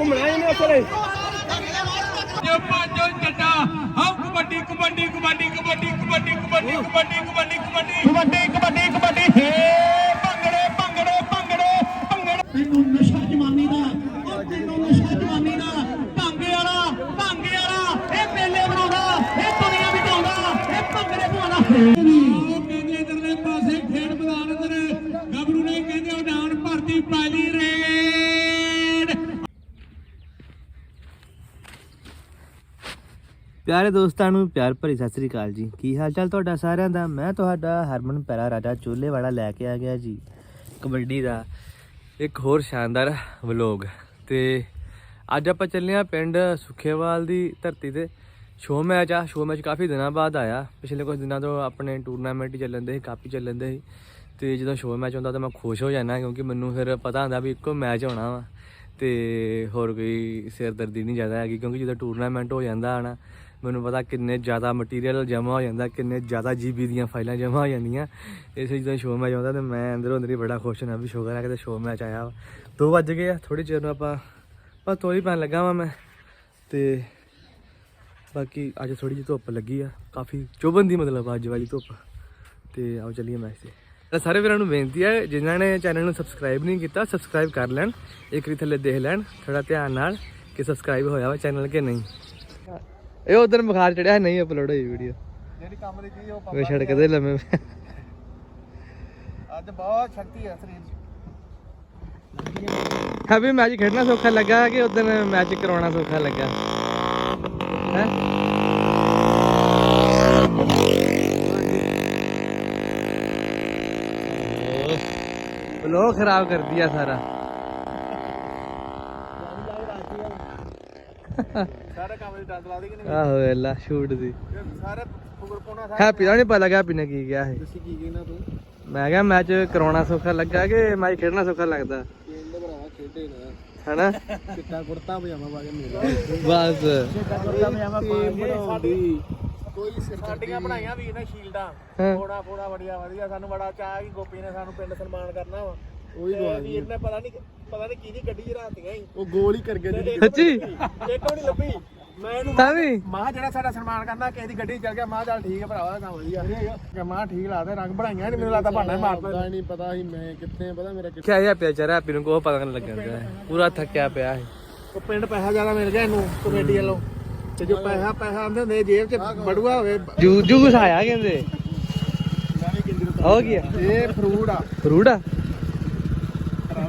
ਘੁੰਮਣਾ ਹੀ ਨਹੀਂ ਉੱਥੇ ਜੋ ਪਾਜੋ ਚੱਟਾ ਹਾਂ ਕਬੱਡੀ ਕਬੱਡੀ ਕਬੱਡੀ ਕਬੱਡੀ ਕਬੱਡੀ ਕਬੱਡੀ ਕਬੱਡੀ ਕਬੱਡੀ ਕਬੱਡੀ ਕਬੱਡੀ ਕਬੱਡੀ ਕਬੱਡੀ ਹੇ ਭੰਗੜੇ ਭੰਗੜੇ ਭੰਗੜੇ ਭੰਗੜੇ ਤੈਨੂੰ ਨਸ਼ਾ ਜਵਾਨੀ ਦਾ ਉਹ ਤੈਨੂੰ ਨਸ਼ਾ ਜਵਾਨੀ ਦਾ ਭਾਂਗੇ ਵਾਲਾ ਭਾਂਗੇ ਵਾਲਾ ਇਹ ਮੇਲੇ ਬਣਾਉਂਦਾ ਇਹ ਦੁਨੀਆ ਬਿਤਾਉਂਦਾ ਇਹ ਭੰਗੜੇ ਪਾਉਂਦਾ ਉਹ ਕਹਿੰਦੇ ਇਧਰਲੇ ਪਾਸੇ ਖੇਡ ਮੈਦਾਨ ਅੰਦਰ ਗੱਭਰੂ ਨੇ ਕਹਿੰਦੇ ਉਡਾਨ ਭਰਤੀ ਪਹਿਲੀ ਰੇਡ ਪਿਆਰੇ ਦੋਸਤਾਂ ਨੂੰ ਪਿਆਰ ਭਰੀ ਸਤਿ ਸ੍ਰੀ ਅਕਾਲ ਜੀ। ਕੀ ਹਾਲ ਚਾਲ ਤੁਹਾਡਾ ਸਾਰਿਆਂ ਦਾ? ਮੈਂ ਤੁਹਾਡਾ ਹਰਮਨ ਪੈਰਾ, ਰਾਜਾ ਚੋਲੇ ਵਾਲਾ ਲੈ ਕੇ ਆ ਗਿਆ ਜੀ। ਕਬੱਡੀ ਦਾ ਇੱਕ ਹੋਰ ਸ਼ਾਨਦਾਰ ਵਲੋਗ। ਤੇ ਅੱਜ ਆਪਾਂ ਚੱਲੇ ਆ ਪਿੰਡ ਸੁਖੇਵਾਲ ਦੀ ਧਰਤੀ ਤੇ। ਸ਼ੋਅ ਮੈਚ ਆ, ਸ਼ੋਅ ਮੈਚ ਕਾਫੀ ਦਿਨਾਂ ਬਾਅਦ ਆਇਆ। ਪਿਛਲੇ ਕੁਝ ਦਿਨਾਂ ਤੋਂ ਆਪਣੇ ਟੂਰਨਾਮੈਂਟ ਹੀ ਚੱਲਣ ਦੇ ਸੀ ਕਾਪੀ ਚੱਲਣ ਦੇ ਸੀ। ਤੇ ਜਦੋਂ ਸ਼ੋਅ ਮੈਚ ਹੁੰਦਾ ਤਾਂ ਮੈਂ ਖੁਸ਼ ਹੋ ਜਾਂਦਾ ਕਿਉਂਕਿ ਮੈਨੂੰ ਫਿਰ ਪਤਾ ਹੁੰਦਾ ਵੀ ਇੱਕੋ ਮੈਚ ਹੋਣਾ ਵਾ। ਤੇ ਹੋਰ ਕੋਈ ਸਿਰਦਰਦੀ ਨਹੀਂ ਜ਼ਿਆਦਾ ਹੈਗੀ ਕਿਉਂਕਿ ਜਦੋਂ ਟੂਰਨਾਮੈਂਟ ਹੋ ਜਾਂਦਾ ਹਨਾ ਮੈਨੂੰ ਪਤਾ ਕਿੰਨੇ ਜ਼ਿਆਦਾ ਮਟੀਰੀਅਲ ਜਮ੍ਹਾਂ ਹੋ ਜਾਂਦਾ, ਕਿੰਨੇ ਜ਼ਿਆਦਾ ਜੀਬੀ ਦੀਆਂ ਫਾਈਲਾਂ ਜਮ੍ਹਾਂ ਹੋ ਜਾਂਦੀਆਂ। ਇਸ ਲਈ ਜਦੋਂ ਸ਼ੋਅ ਮੈਚ ਆਉਂਦਾ ਤੇ ਮੈਂ ਅੰਦਰੋਂ ਅੰਦਰ ਹੀ ਬੜਾ ਖੁਸ਼ ਹੁੰਦਾ ਵੀ ਸ਼ੁਕਰ ਹੈ ਕਿ ਸ਼ੋਅ ਮੈਚ ਆਇਆ ਵਾ। ਦੋ ਵੱਜ ਗਏ ਆ ਥੋੜੀ ਚਿਰ ਨੂੰ ਆਪਾਂ ਬਸ ਤੋਰੀ ਪੈਣ ਲੱਗਾ ਵਾਂ ਮੈਂ। ਤੇ ਬਾਕੀ ਅੱਜ ਥੋੜੀ ਜਿਹੀ ਧੁੱਪ ਲੱਗੀ ਆ, ਕਾਫੀ ਚੁਭਣ ਦੀ ਮਤਲਬ ਅੱਜ ਵਾਲੀ ਧੁੱਪ। ਤੇ ਆਓ ਚੱਲੀਏ ਮੈਚ ਤੇ। ਤਾਂ ਸਾਰੇ ਵੀਰਾਂ ਨੂੰ ਬੇਨਤੀ ਹੈ ਜਿਨ੍ਹਾਂ ਨੇ ਚੈਨਲ ਨੂੰ ਸਬਸਕ੍ਰਾਈਬ ਨਹੀਂ ਕੀਤਾ ਸਬਸਕ੍ਰਾਈਬ ਕਰ ਲੈਣ, ਇੱਕ ਵਾਰੀ ਥੱਲੇ ਦੇਖ ਲੈਣ ਥੋੜਾ ਧਿਆਨ ਨਾਲ ਕਿ ਸਬਸਕ੍ਰਾਈਬ ਹੋਇਆ ਵਾ ਚੈਨਲ ਕਿ ਨਹੀਂ। ਇਹ ਉਧਰ ਬੁਖਾਰ ਚੜਿਆ ਨਹੀਂ ਅਪਲੋਡ ਹੋਈ ਵੀਡੀਓ ਜਿਹੜੀ ਕੰਮ ਦੀ ਚੀਜ਼ ਉਹ ਮੈਂ ਸੜਕ ਦੇ ਲੰਮੇ। ਪਏ। ਅੱਜ ਬਹੁਤ ਸ਼ਕਤੀ ਹੈ ਸਰੀਰ 'ਚ ਹਾਂ ਵੀ ਮੈਚ ਖੇਡਣਾ ਸੌਖਾ ਲੱਗਾ ਕਿ ਉਦੋਂ ਮੈਚ ਕਰਾਉਣਾ ਸੌਖਾ ਲੱਗਾ? ਹੈ? ਬਲੋ ਖਰਾਬ ਕਰ ਦਿਆ ਸਾਰਾ। ਸਾਰੇ ਕੰਮ ਦੀ ਡੰਡ ਲਾ ਦੀ ਕਿ ਨਹੀਂ? ਆਹੋ ਵੇਲਾ ਸ਼ੂਟ ਦੀ। ਸਾਰੇ ਫੁਗਰ ਪਾਉਣਾ ਹੈਪੀ ਦਾ ਨਹੀਂ ਪਤਾ ਲੱਗਾ ਹੈਪੀ ਨੇ ਕੀ ਕਿਹਾ ਸੀ। ਤੁਸੀਂ ਕੀ ਕਹਿਣਾ ਤੂੰ? ਮੈਂ ਕਿਹਾ ਮੈਚ ਕਰਾਉਣਾ ਸੌਖਾ ਲੱਗਾ ਕਿ ਮੈਚ ਖੇਡਣਾ ਸੌਖਾ ਲੱਗਦਾ? ਭਰਾਵਾ ਖੇਡੇ ਨਾ। ਹਨਾ? ਚਿੱਟਾ ਕੁੜਤਾ ਪਜਾਮਾ ਪਾ ਕੇ ਮੇਰਾ ਬਸ। ਚਿੱਟਾ ਕੁੜਤਾ ਪਜਾਮਾ ਪਾ ਕੇ ਕੋਈ ਸਾਡੀਆਂ ਬਣਾਈਆਂ ਵੀ ਨੇ ਸ਼ੀਲਡਾਂ। ਫੋੜਾ ਫੋੜਾ ਬੜੀਆ ਵਧੀਆ ਸਾਨੂੰ ਬੜਾ ਚਾਹ ਕਿ ਗੋਪੀ ਨੇ ਸਾਨੂੰ ਪਿੰਡ ਸਨਮਾਨ ਕਰਨਾ ਵਾ। ਉਹੀ ਗਵਾ ਵੀਰ ਨੇ ਪਤਾ ਨਹੀਂ ਪਤਾ ਨਹੀਂ ਕਿਹਦੀ ਗੱਡੀ ਚ ਰਾਤੀਆਂ ਹੀ ਉਹ ਗੋਲ ਹੀ ਕਰ ਗਿਆ ਸੱਚੀ ਇੱਕ ਵੀ ਨਹੀਂ ਲੱਭੀ। ਮੈਂ ਇਹਨੂੰ ਤਾਂ ਵੀ। ਮਾਂ ਜਿਹੜਾ ਸਾਡਾ ਸਨਮਾਨ ਕਰਨਾ ਕਿਸੇ ਦੀ ਗੱਡੀ 'ਚ ਚੱਲ ਗਿਆ ਮਾਂ ਚੱਲ ਠੀਕ ਹੈ ਭਰਾਵਾ ਕੰਮ ਵਧੀਆ। ਕਿ ਮਾਂ ਠੀਕ ਲਾਦੇ ਰੰਗ ਬਣਾਈਆਂ ਨਹੀਂ ਮੈਨੂੰ ਲੱਗਦਾ ਬਹਾਨਾ ਹੀ ਮਾਰਦਾ ਨਹੀਂ ਪਤਾ ਸੀ ਮੈਂ ਕਿੱਥੇ ਪਤਾ ਮੇਰਾ ਕਿਆ ਇਹ ਪਿਆ ਚਾਰਾ ਹੈਪੀ ਨੂੰ ਕੋਈ ਪਤਾ ਨਹੀਂ ਲੱਗਦਾ ਪੂਰਾ ਥੱਕਿਆ ਪਿਆ ਹੈ ਉਹ ਪਿੰਡ ਪੈਸਾ ਜ਼ਿਆਦਾ ਮਿਲ ਗਿਆ ਇਹਨੂੰ ਕਮੇਟੀ ਵੱਲੋਂ। ਤੇ ਜੋ ਪੈਸਾ ਪੈਸਾ ਆਂਦੇ ਹੁੰਦੇ ਜੇਬ 'ਚ ਬੜੂਆ ਹੋਵੇ। ਜੂ ਜੂ ਘਸਾਇਆ ਕਹਿੰਦੇ। ਹੋ ਗਿਆ ਇਹ ਫਰੂਟ ਆ। ਫਰੂਟ ਆ?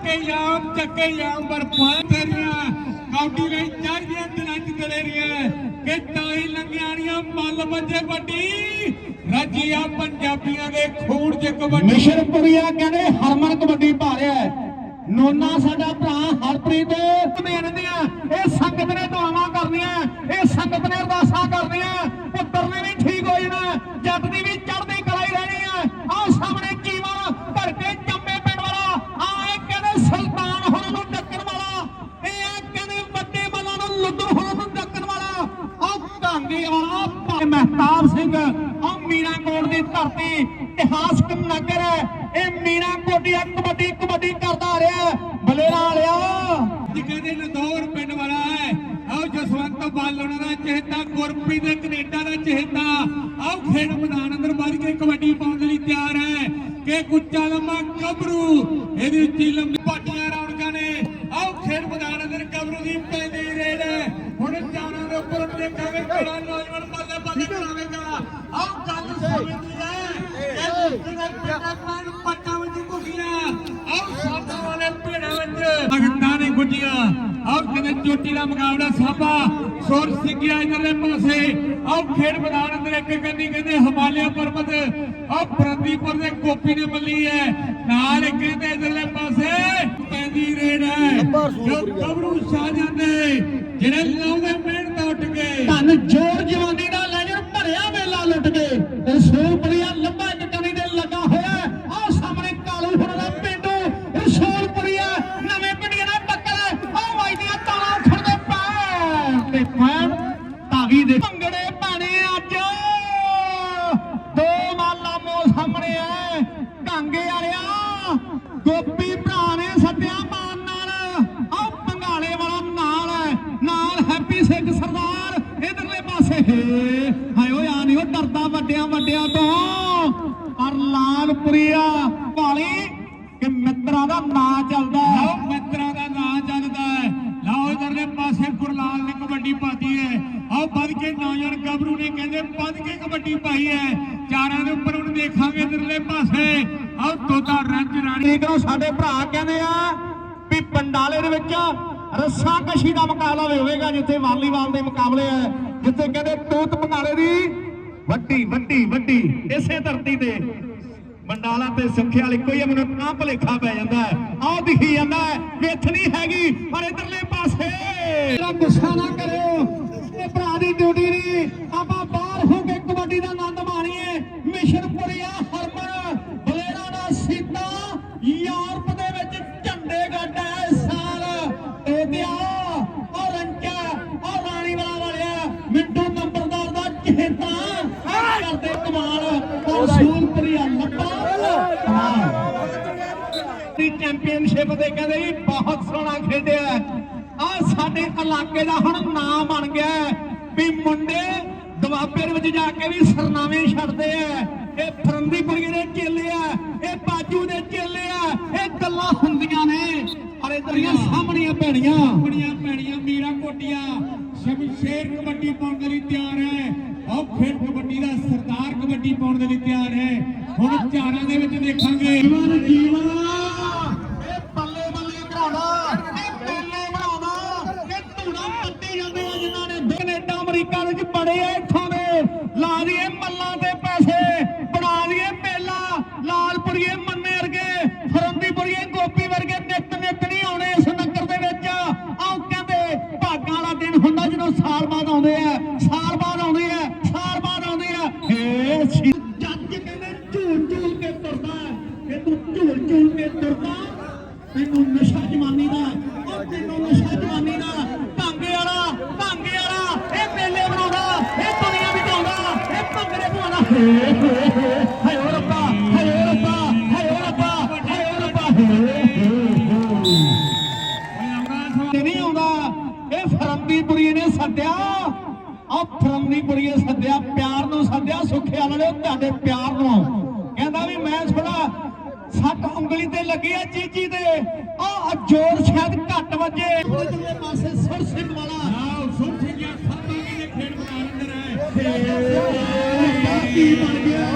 ਚੱਕੇ ਜਾਮ ਚੱਕੇ ਜਾਮ ਬਰਪਾ ਤੇਰੀਆਂ ਕੌਡੀ ਲਈ ਚਾਹੀਦੀਆਂ ਦਿਨਾਂ ਚ ਦਲੇਰੀਆਂ। ਕਿ ਤਾਈ ਲੰਗਿਆਣੀਆਂ ਮੱਲ ਵੱਜੇ ਵੱਡੀ। ਰੱਜੀਆਂ ਪੰਜਾਬੀਆਂ ਦੇ ਖੂਨ ਚ ਕਬੱਡੀ। ਮਿਸ਼ਰਪੁਰੀਆ ਕਹਿੰਦੇ ਹਰਮਨ ਕਬੱਡੀ ਪਾ ਰਿਹਾ ਹੈ। ਨੋਨਾ ਸਾਡਾ ਭਰਾ ਹਰਪ੍ਰੀਤ। ਮਿਹਨਤੀਆਂ ਇਹ ਸੰਗਤ ਨੇ ਦੁਆਵਾਂ ਕਰਨੀਆਂ ਇਹ ਸੰਗਤ ਨੇ ਅਰਦਾਸਾਂ ਕਰਨੀਆਂ। ਪੁੱਤਰ ਨੇ ਵੀ ਠੀਕ ਹੋ ਜਾਣਾ ਜੱਟ ਦੀ ਵੀ ਚੜ੍ਹਦੀ ਕਲਾ ਹੀ ਰਹਿਣੀ ਹੈ ਆਹ ਸਾਹਮਣੇ ਜੀਵਨ ਧਰ ਕੇ ਜੰਮੇ ਪਿੰਡ ਵਾਲਾ ਆ ਇਹ ਕਹਿੰਦੇ ਸੁਲਤਾਨ ਹੋਰਾਂ ਨੂੰ ਡੱਕਣ ਵਾਲਾ ਇਹ ਆ ਕਹਿੰਦੇ ਵੱਡੇ ਮੱਲਾਂ ਨੂੰ ਲੁੱਦਰ ਹੋਰਾਂ ਨੂੰ ਡੱਕਣ ਵਾਲਾ ਆਹ ਢਾਂਗੀ ਵਾਲਾ ਭਾਈ ਸਿੰਘ, ਆਹ ਮੀਨਾ ਦੀ ਧਰਤੀ, ਇਤਿਹਾਸਕ ਨਗਰ ਹੈ। ਇਹ ਮੀਨਾ ਕੋਟੀਆ ਕਬੱਡੀ ਕਬੱਡੀ ਕਰਦਾ ਰਿਹਾ ਬਲੇਰਾ ਵਾਲਿਆ ਜਿਹਦੇ ਨਦੌਰ ਪਿੰਡ ਵਾਲਾ ਹੈ, ਆਓ ਜਸਵੰਤ ਬਾਲਣ ਦਾ ਚੇਤਾ ਗੁਰਪੀ ਦੇ ਕੈਨੇਡਾ ਦਾ ਚੇਤਾ ਆਓ ਖੇਡ ਮੈਦਾਨ ਅੰਦਰ ਵੱਧ ਕੇ ਕਬੱਡੀ ਪਾਉਣ ਦੇ ਲਈ ਤਿਆਰ ਹੈ। ਕਿ ਗੁੱਚਾ ਲੰਮਾ ਕਬਰੂ, ਇਹਦੀ ਉੱਚੀ ਲੰਮੀ 25 ਦਾ ਮੁਕਾਬਲਾ ਸਾਬਾ ਸੋਰ ਸਿੰਘਿਆ ਇਧਰਲੇ ਪਾਸੇ। ਆਹ ਖੇਡ ਮੈਦਾਨ ਅੰਦਰ ਇੱਕ ਕੰਨੀ ਕਹਿੰਦੇ ਹਿਮਾਲਿਆ ਪਰਬਤ ਆਹ ਪ੍ਰਦੀਪਰ ਦੇ ਕੋਪੀ ਨੇ ਮੱਲੀ ਹੈ। ਨਾਲ ਕਹਿੰਦੇ ਇਧਰਲੇ ਪਾਸੇ ਪੈਂਦੀ ਰੇਡ ਹੈ। ਜੋ ਕਬਰੂ ਸ਼ਾਹਜਾਨ ਦੇ ਜਿਹੜੇ ਲਾਉਂਦੇ ਮਿਹਨਤ ਉੱਠ ਕੇ। ਧੰਨ ਜੋਰ ਜਵਾਨੀ ਲਾਲਪੁਰੀਆ ਭਾਲੀ ਕਿ ਮਿੱਤਰਾਂ ਦਾ ਨਾਂ ਚੱਲਦਾ ਹੈ। ਲਓ ਮਿੱਤਰਾਂ ਦਾ ਨਾਂ ਚੱਲਦਾ ਹੈ। ਲਓ ਇਧਰਲੇ ਪਾਸੇ ਗੁਰਲਾਲ ਨੇ ਕਬੱਡੀ ਪਾਤੀ ਹੈ। ਆਓ ਵੱਧ ਕੇ ਨੌਜਵਾਨ ਗੱਭਰੂ ਨੇ ਕਹਿੰਦੇ ਵੱਧ ਕੇ ਕਬੱਡੀ ਪਾਈ ਹੈ। ਚਾਰਾਂ ਦੇ ਉੱਪਰ ਹੁਣ ਦੇਖਾਂਗੇ ਇਧਰਲੇ ਪਾਸੇ। ਆਓ ਤੋਤਾ ਰੰਜ ਰਾਣੀ। ਨੂੰ ਸਾਡੇ ਭਰਾ ਕਹਿੰਦੇ ਆ ਵੀ ਪੰਡਾਲੇ ਦੇ ਵਿੱਚ ਰੱਸਾ ਕਸ਼ੀ ਦਾ ਮੁਕਾਬਲਾ ਵੀ ਹੋਵੇਗਾ ਜਿੱਥੇ ਵਾਲੀਬਾਲ ਦੇ ਮੁਕਾਬਲੇ ਆ। ਜਿੱਥੇ ਕਹਿੰਦੇ ਤੂਤ ਪੰਡਾਲੇ ਦੀ ਵੱਡੀ ਵੱਡੀ ਵੱਡੀ ਇਸੇ ਧਰਤੀ ਤੇ ਬੰਡਾਲਾ ਤੇ ਸੁਖਿਆ ਵਾਲੀ ਕੋਈ ਮੈਨੂੰ ਤਾਂ ਭਲੇਖਾ ਪੈ ਜਾਂਦਾ ਹੈ। ਆਹ ਦਿਖੀ ਜਾਂਦਾ ਹੈ। ਵਿੱਥ ਨਹੀਂ ਹੈਗੀ, ਪਰ ਇਧਰਲੇ ਪਾਸੇ। ਮੇਰਾ ਗੁੱਸਾ ਨਾ ਕਰਿਓ। ਇਹ ਭਰਾ ਦੀ ਡਿਊਟੀ ਨਹੀਂ। ਆਪਾਂ ਬਾਹਰ ਹੋ ਕੇ ਕਬੱਡੀ ਦਾ ਆਨੰਦ ਮਾਣੀਏ। ਮਿਸ਼ਨਪੁਰੀਆ ਦੇ ਕਹਿੰਦੇ ਵੀ ਬਹੁਤ ਸੋਹਣਾ ਖੇਡਿਆ ਆ ਸਾਡੇ ਇਲਾਕੇ ਦਾ ਹੁਣ ਨਾਮ ਬਣ ਗਿਆ ਵੀ ਮੁੰਡੇ ਦੁਆਬੇ ਦੇ ਵਿੱਚ ਜਾ ਕੇ ਵੀ ਸਰਨਾਵੇਂ ਛੱਡਦੇ ਆ। ਇਹ ਫਰੰਦੀਪੁਰੀਏ ਦੇ ਚੇਲੇ ਆ ਇਹ ਬਾਜੂ ਦੇ ਚੇਲੇ ਆ ਇਹ ਗੱਲਾਂ ਹੁੰਦੀਆਂ ਨੇ। ਪਰ ਇਧਰੀਆਂ ਸਾਹਮਣੀਆਂ ਭੈਣੀਆਂ। ਬੜੀਆਂ ਭੈਣੀਆਂ ਮੀਰਾ ਕੋਟੀਆਂ। ਸ਼ਮਸ਼ੇਰ ਕਬੱਡੀ ਪਾਉਣ ਦੇ ਲਈ ਤਿਆਰ ਹੈ। ਆਓ ਖੇਡ ਕਬੱਡੀ ਦਾ ਸਰਦਾਰ ਕਬੱਡੀ ਪਾਉਣ ਦੇ ਲਈ ਤਿਆਰ ਹੈ। ਹੁਣ ਚਾਰਾਂ ਦੇ ਵਿੱਚ ਦੇਖਾਂਗੇ। ਜੀਵਨ। ਬੱਲੇ ਕਰਾਉਣਾ ਇਹ ਇਹ ਧੂਣਾ ਪੱਟੀ ਜਾਂਦੇ ਆ ਜਿਨ੍ਹਾਂ ਨੇ ਕੈਨੇਡਾ ਅਮਰੀਕਾ ਵਿੱਚ ਬੜੇ ਆ ਇੱਥੋਂ ਦੇ। ਤੇ ਲੱਗੀ ਆ ਚੀਚੀ ਤੇ ਆ ਜੋਰ ਸ਼ਾਇਦ ਘੱਟ ਵੱਜੇ। ਉਹਦੇ ਪਾਸੇ ਸੁਰ ਸਿੰਘ ਵਾਲਾ। ਆਓ ਸੁਣ ਸਿੰਘਿਆ ਸਾਬਾ ਦੇ ਖੇਡ ਮੈਦਾਨ ਅੰਦਰ ਹੈ ਕੀ ਬਣ ਗਿਆ?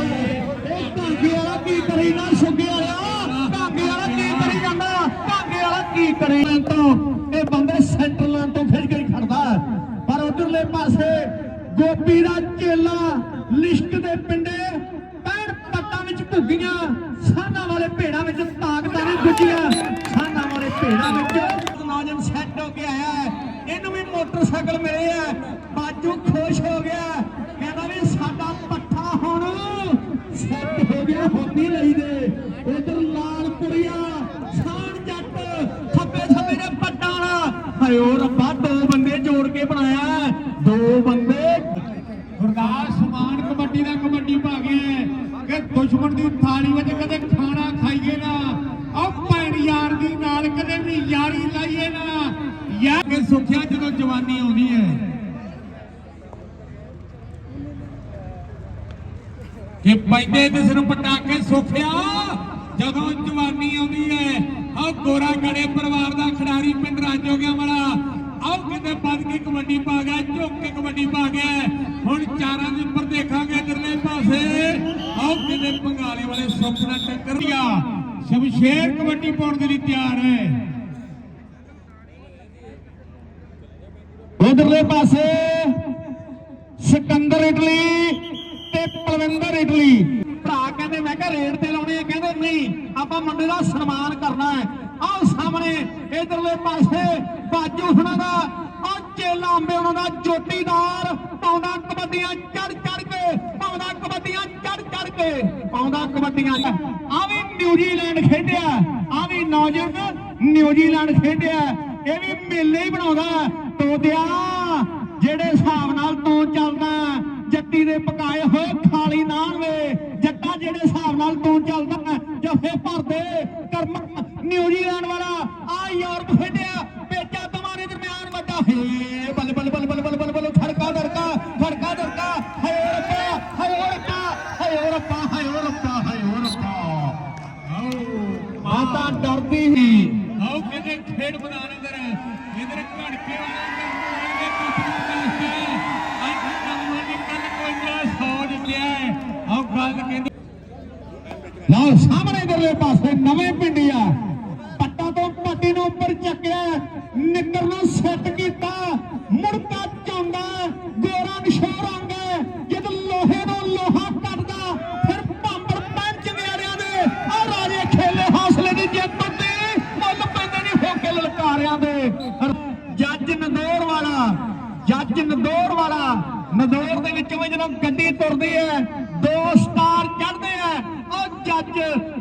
ਇਹ ਭਾਂਗੇ ਵਾਲਾ ਕੀ ਕਰੀ ਨਾ ਸੁੱਗੇ ਵਾਲਾ। ਭਾਂਗੇ ਵਾਲਾ ਕੀ ਕਰੀ ਜਾਂਦਾ? ਭਾਂਗੇ ਵਾਲਾ ਕੀ ਕਰੀ ਤੋਂ ਇਹ ਬੰਦੇ ਸੈਂਟਰ ਲਾਈਨ ਤੋਂ ਫਿਰ ਕੇ ਹੀ ਖੜਦਾ ਹੈ। ਪਰ ਉਧਰਲੇ ਪਾਸੇ ਗੋਪੀ ਦਾ ਚੇਲਾ ਲਿਸ਼ਕ ਦੇ ਪਿੰਡੇ ਪੈਣ ਪੱਟਾਂ ਵਿੱਚ ਭੁੱਗੀਆਂ ਸਾਨਾਂ ਵਾਲੇ ਭੇੜਾਂ ਵਿੱਚ ਤਾਕਤਾਂ ਨੇ ਗੁੱਜੀਆਂ ਸਾਨਾਂ ਵਾਲੇ ਭੇੜਾਂ ਵਿੱਚ ਨੌਜਵਾਨ ਸੈੱਟ ਹੋ ਕੇ ਆਇਆ ਹੈ। ਇਹਨੂੰ ਵੀ ਮੋਟਰਸਾਈਕਲ ਮਿਲੇ ਆ। ਬਾਜੂ ਖੁਸ਼ ਹੋ ਗਿਆ। ਕਹਿੰਦਾ ਵੀ ਸਾਡਾ ਪੱਠਾ ਹੁਣ ਸੈੱਟ ਹੋ ਗਿਆ ਹੁਣ ਨਹੀਂ ਲਈਦੇ ਉਧਰ ਲਾਲ ਕੁੜੀਆ ਜੱਟ ਖੱਬੇ ਛੱਬੇ ਦੇ ਪੱਟਾਂ ਵਾਲਾ। ਹਾਏ ਓ ਰੱਬਾ, ਦੋ ਬੰਦੇ ਜੋੜ ਕੇ ਬਣਾਇਆ ਹੈ। ਦੋ ਬੰਦੇ ਗੁਰਦਾਸ ਮਾਨ ਕਬੱਡੀ ਦਾ ਕਬੱਡੀ ਪਾ ਗਿਆ ਹੈ ਕਿ ਦੁਸ਼ਮਣ ਦੀ ਥਾਲੀ ਵਿੱਚ ਕਦੇ ਖਾਣਾ ਖਾਈਏ ਨਾ ਉਹ ਭੈਣ ਯਾਰ ਦੀ ਨਾਲ ਕਦੇ ਵੀ ਯਾਰੀ ਲਾਈਏ ਨਾ ਯਾਰ ਕਿ ਸੁਖਿਆ ਜਦੋਂ ਜਵਾਨੀ ਆਉਂਦੀ ਹੈ ਕਿ ਪੈਂਦੇ ਕਿਸ ਨੂੰ ਪਟਾਕੇ ਸੁਖਿਆ ਜਦੋਂ ਜਵਾਨੀ ਆਉਂਦੀ ਹੈ ਆਹ ਗੋਰਾ ਗੜੇ ਪਰਿਵਾਰ ਦਾ ਖਿਡਾਰੀ ਪਿੰਡ ਰਾਜੋਗਿਆਂ ਵਾਲਾ ਆਓ ਕਿਤੇ ਵੱਧ ਕੇ ਕਬੱਡੀ ਪਾ ਗਿਆ ਝੁੱਕ ਕੇ ਕਬੱਡੀ ਪਾ ਗਿਆ ਹੁਣ ਚਾਰਾਂ ਦੇ ਉੱਪਰ ਦੇਖਾਂਗੇ ਇਧਰਲੇ ਪਾਸੇ ਆਓ ਕਿਤੇ ਪੰਗਾਲੇ ਵਾਲੇ ਸੁੱਖ ਨਾਲ ਟੱਕਰ ਗਿਆ ਸ਼ਮਸ਼ੇਰ ਕਬੱਡੀ ਪਾਉਣ ਦੇ ਲਈ ਤਿਆਰ ਹੈ ਉਧਰਲੇ ਪਾਸੇ ਸਿਕੰਦਰ ਇਟਲੀ ਤੇ ਪਲਵਿੰਦਰ ਇਟਲੀ। ਭਰਾ ਕਹਿੰਦੇ, ਮੈਂ ਕਿਹਾ ਰੇਟ ਤੇ ਲਾਉਣੇ ਆ, ਕਹਿੰਦੇ ਨਹੀਂ, ਆਪਾਂ ਮੁੰਡੇ ਦਾ ਸਨਮਾਨ ਕਰਨਾ ਹੈ। ਆਹ ਸਾਹਮਣੇ ਇਧਰਲੇ ਪਾਸੇ ਬਾਜੂ ਹੁਣਾਂ ਦਾ, ਆਹ ਚੇਲਾ ਅੰਬੇ ਉਹਨਾਂ ਦਾ ਜੋਟੀਦਾਰ ਪਾਉਂਦਾ ਕਬੱਡੀਆਂ ਚੜ ਚੜ ਕੇ, ਪਾਉਂਦਾ ਕਬੱਡੀਆਂ ਚੜ ਚੜ ਕੇ, ਪਾਉਂਦਾ ਕਬੱਡੀਆਂ ਆ ਵੀ ਨਿਊਜ਼ੀਲੈਂਡ ਖੇਡਿਆ ਆ ਵੀ ਨੌਜਵਾਨ ਨਿਊਜ਼ੀਲੈਂਡ ਖੇਡਿਆ, ਇਹ ਵੀ ਮੇਲੇ ਹੀ ਬਣਾਉਂਦਾ। ਤੋਦਿਆ ਜਿਹੜੇ ਹਿਸਾਬ ਨਾਲ ਤੂੰ ਚੱਲਦਾ ਜੱਟੀ ਦੇ ਪਕਾਏ ਹੋਏ ਖਾਲੀ ਨਾਨ ਵੇ ਜੱਟਾ ਜਿਹੜੇ ਹਿਸਾਬ ਨਾਲ ਤੂੰ ਚੱਲਦਾ ਜਫੇ ਭਰਦੇ, ਕਰਮ ਨਿਊਜ਼ੀਲੈਂਡ ਵਾਲਾ, ਆ ਯੂਰਪ ਖੇਡਿਆ, ਪੇਚਾ ਤੁਹਾਰੇ ਦਰਮਿਆਨ ਵੱਡਾ ਹੈ। ਬੱਲ ਬੱਲ ਬੱਲ ਬੱਲ ਬੱਲ ਬੱਲ ਖੜਕਾ ਦਰਕਾ ਖੜਕਾ ਦਰਕਾ, ਹਾਏ ਓ ਰੱਬਾ, ਹਾਏ ਓ ਰੱਬਾ, ਹਾਏ ਓ ਰੱਬਾ, ਹਾਏ ਰੱਬਾ, ਹਾਏ ਓ ਰੱਬਾ ਮਾਤਾ ਡਰਦੀ ਹੀ। ਆਓ ਕਹਿੰਦੇ ਖੇਡ ਮੈਦਾਨ ਲਓ ਸਾਹਮਣੇ ਇਧਰਲੇ ਪਾਸੇ ਨਵੇਂ ਪਿੰਡੀਆ ਪੱਟਾ ਤੋਂ ਪੱਟੀ ਨੂੰ ਉੱਪਰ ਚੱਕਿਆ ਨਿੱਕਰ ਨੂੰ ਸੈੱਟ ਕੀਤਾ ਮੁੜਕਾ ਚਾਉਂਦਾ ਗੋਰਾ ਨਿਸ਼ਾਨ ਆਂਗਾ ਜਦ ਲੋਹੇ ਨੂੰ ਲੋਹਾ ਕੱਟਦਾ ਫਿਰ ਭਾਂਬਰ ਪੰਜ ਨਿਆਰਿਆਂ ਦੇ ਆ ਰਾਜੇ ਖੇਲੇ ਹੌਸਲੇ ਦੀ ਜਿੱਤ ਉੱਤੇ ਮੁੱਲ ਪੈਂਦੇ ਨਹੀਂ ਹੋ ਕੇ ਲਲਕਾਰਿਆਂ ਦੇ ਜੱਜ ਨੰਦੋਰ ਵਾਲਾ ਜੱਜ ਨੰਦੋਰ ਵਾਲਾ ਨੰਦੋਰ ਦੇ ਵਿੱਚੋਂ ਵੀ ਜਦੋਂ ਗੱਡੀ ਤੁਰਦੀ ਹੈ ਦੋ ਸਟਾਰ ਚੜ੍ਹਦੇ ਆ ਉਹ ਜੱਜ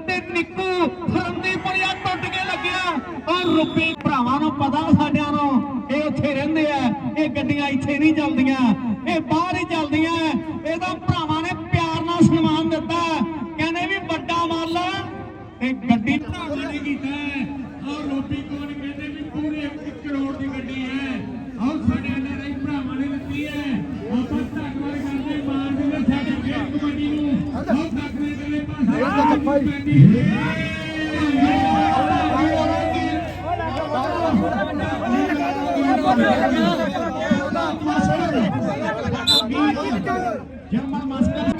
ਤੇ ਨਿੱਕੂ ਫਰੰਦੀਪੁਰੀਆ ਟੁੱਟ ਕੇ ਲੱਗਿਆ ਉਹ ਰੁਪੀ ਭਰਾਵਾਂ ਨੂੰ ਪਤਾ ਸਾਡਿਆਂ ਨੂੰ ਇਹ ਉੱਥੇ ਰਹਿੰਦੇ ਆ ਇਹ ਗੱਡੀਆਂ ਇੱਥੇ ਨਹੀਂ ਚੱਲਦੀਆਂ। ਇਹ ਬਾਹਰ ਹੀ ਚੱਲਦੀਆਂ। ਇਹਦਾ ਭਰਾਵਾਂ ਨੇ ਪਿਆਰ ਨਾਲ ਸਨਮਾਨ ਦਿੱਤਾ। ਕਹਿੰਦੇ ਵੀ ਵੱਡਾ ਮੱਲ। ਤੇ ਗੱਡੀ ਭਰਾਵਾਂ ਨੇ ਕੀਤਾ। ਹੈ ਆਓ ਕੋਣ ਕਹਿੰਦੇ ਵੀ ਪੂਰੇ 1 ਕਰੋੜ ਦੀ ਗੱਡੀ ਹੈ। ਆਓ ਸਾਡੇ ਨਾਲ ਹੀ ਭਰਾਵਾਂ ਨੇ ਦਿੱਤੀ ਹੈ। ਆਪਾਂ ਧੰਨਵਾਦ ਕਰਦੇ ਮਾਨ ਦੇ ਸਾਡੇ ਖੇਡ ਕਬੱਡੀ ਨੂੰ। ਆਓ ਸਾਡੇ ਦੇ ਪਾਸੇ ਜਰਮਨ